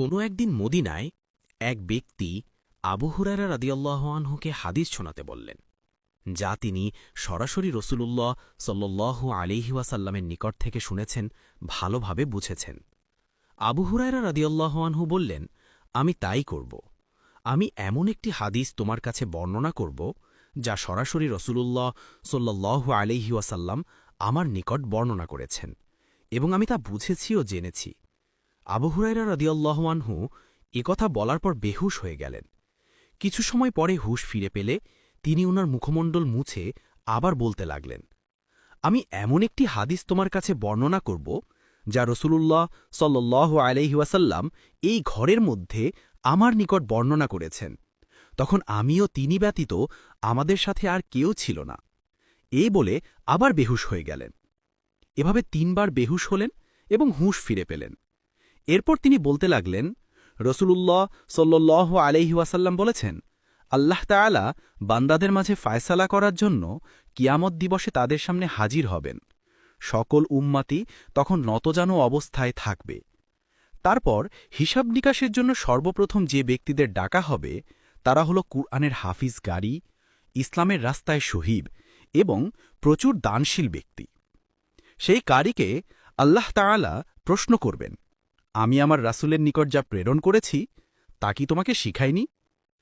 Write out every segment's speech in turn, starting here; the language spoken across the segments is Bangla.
কোনো একদিন মদিনায় এক ব্যক্তি আবু হুরারা রাদিয়াল্লাহ আনহুকে হাদিস শোনাতে বললেন, যা তিনি সরাসরি রসুলুল্লাহ সাল্লু আলিহি ওয়াসাল্লামের নিকট থেকে শুনেছেন, ভালোভাবে বুঝেছেন। আবু হুরায়রা রাদিয়াল্লাহ আনহু বললেন, আমি তাই করব। আমি এমন একটি হাদিস তোমার কাছে বর্ণনা করব, যা সরাসরি রসুলুল্লাহ সাল্লাহ আলিহি ওয়াসাল্লাম আমার নিকট বর্ণনা করেছেন এবং আমি তা বুঝেছি ও জেনেছি। আবু হুরাইরা রদিয়াল্লাহমানহু একথা বলার পর বেহুশ হয়ে গেলেন। কিছু সময় পরে হুশ ফিরে পেলে তিনি ওনার মুখমণ্ডল মুছে আবার বলতে লাগলেন, আমি এমন একটি হাদিস তোমার কাছে বর্ণনা করব যা রসুলুল্লাহ সাল্লাহ আলহিউসাল্লাম এই ঘরের মধ্যে আমার নিকট বর্ণনা করেছেন। তখন আমিও তিনি ব্যতীত আমাদের সাথে আর কেউ ছিল না। এ বলে আবার বেহুশ হয়ে গেলেন। এভাবে তিনবার বেহুশ হলেন এবং হুঁশ ফিরে পেলেন। এরপর তিনি বলতে লাগলেন, রসুলুল্লাহ সাল্লাহ আলহিউসাল্লাম বলেছেন, আল্লাহ তায়ালা বান্দাদের মাঝে ফায়সালা করার জন্য কিয়ামত দিবসে তাদের সামনে হাজির হবেন। সকল উম্মাতি তখন নতজানো অবস্থায় থাকবে। তারপর হিসাব নিকাশের জন্য সর্বপ্রথম যে ব্যক্তিদের ডাকা হবে, তারা হল কুরআনের হাফিজ গাড়ি ইসলামের রাস্তায় শহীদ এবং প্রচুর দানশীল ব্যক্তি। সেই কারিকে আল্লাহ তাআলা প্রশ্ন করবেন আমি আমার রাসুলের নিকট যা প্রেরণ করেছি, তা কি তোমাকে শিখাইনি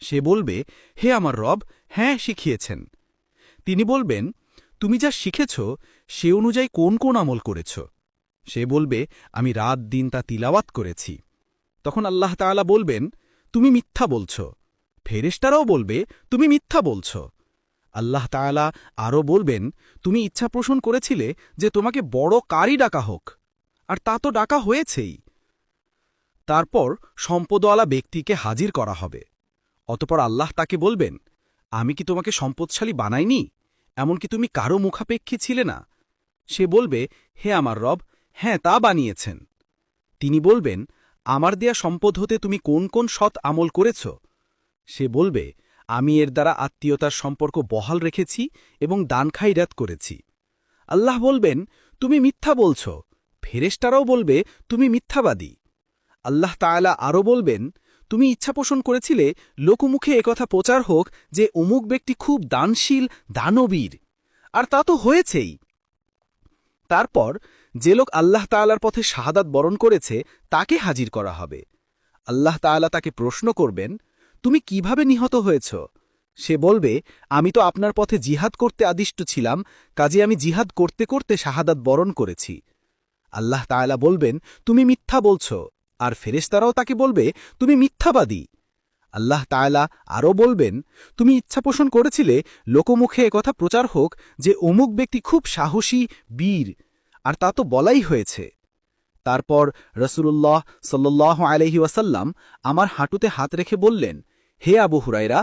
সে বলবে, হে আমার রব হ্যাঁ শিখিয়েছেন। তিনি বলবেন, তুমি যা শিখেছ, সে অনুযায়ী কোন কোন আমল করেছ? সে বলবে, আমি রাত দিন তা তিলাওয়াত করেছি। তখন আল্লাহ তাআলা বলবেন, তুমি মিথ্যা বলছ। ফেরেস্তারাও বলবে, তুমি মিথ্যা বলছ। আল্লাহ তাআলা আরও বলবেন, তুমি ইচ্ছা পোষণ করেছিলে যে তোমাকে বড় কারি ডাকা হোক। আর তা তো ডাকা হয়েছেই। তারপর সম্পদওয়ালা ব্যক্তিকে হাজির করা হবে। অতপর আল্লাহ তাকে বলবেন, আমি কি তোমাকে সম্পদশালী বানাইনি? এমনকি তুমি কারও মুখাপেক্ষী ছিলে না? সে বলবে, হে আমার রব হ্যাঁ তা বানিয়েছেন। তিনি বলবেন, আমার দেয়া সম্পদ হতে তুমি কোন কোন সৎ আমল করেছ? সে বলবে, আমি এর দ্বারা আত্মীয়তার সম্পর্ক বহাল রেখেছি এবং দান খাইরাত করেছি। আল্লাহ বলবেন, তুমি মিথ্যা বলছ। ফেরেস্তারাও বলবে, তুমি মিথ্যাবাদী। আল্লাহ তায়ালা আরও বলবেন, তুমি ইচ্ছা পোষণ করেছিলে লোকমুখে একথা প্রচার হোক যে অমুক ব্যক্তি খুব দানশীল, দানবীর। আর তা তো হয়েছেই। তারপর যে লোক আল্লাহ তাআলার পথে শাহাদাত বরণ করেছে, তাকে হাজির করা হবে। আল্লাহ তাআলা তাকে প্রশ্ন করবেন, তুমি কীভাবে নিহত হয়েছ? সে বলবে, আমি তো আপনার পথে জিহাদ করতে আদিষ্ট ছিলাম, কাজে আমি জিহাদ করতে করতে শাহাদাত বরণ করেছি। আল্লাহ তাআলা বলবেন, তুমি মিথ্যা বলছ। আর ফেরেস্তারাও তাকে বলবে, তুমি মিথ্যাবাদী। আল্লাহ তায়লা আরও বলবেন, তুমি ইচ্ছা পোষণ করেছিলে লোকমুখে একথা প্রচার হোক যে অমুক ব্যক্তি খুব সাহসী, বীর, আর তা তো বলাই হয়েছে। তারপর রসুল্লাহ সাল্লাহ আলহি ওয়াসাল্লাম আমার হাঁটুতে হাত রেখে বললেন, হে আবু হুরাইরা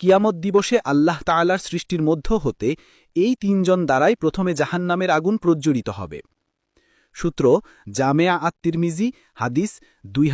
কিয়ামত দিবসে আল্লাহ তালার সৃষ্টির মধ্য হতে এই তিনজন দ্বারাই প্রথমে জাহান্নামের আগুন প্রজ্বলিত হবে। সূত্র জামেয়া আত্মিরমিজি হাদিস দুই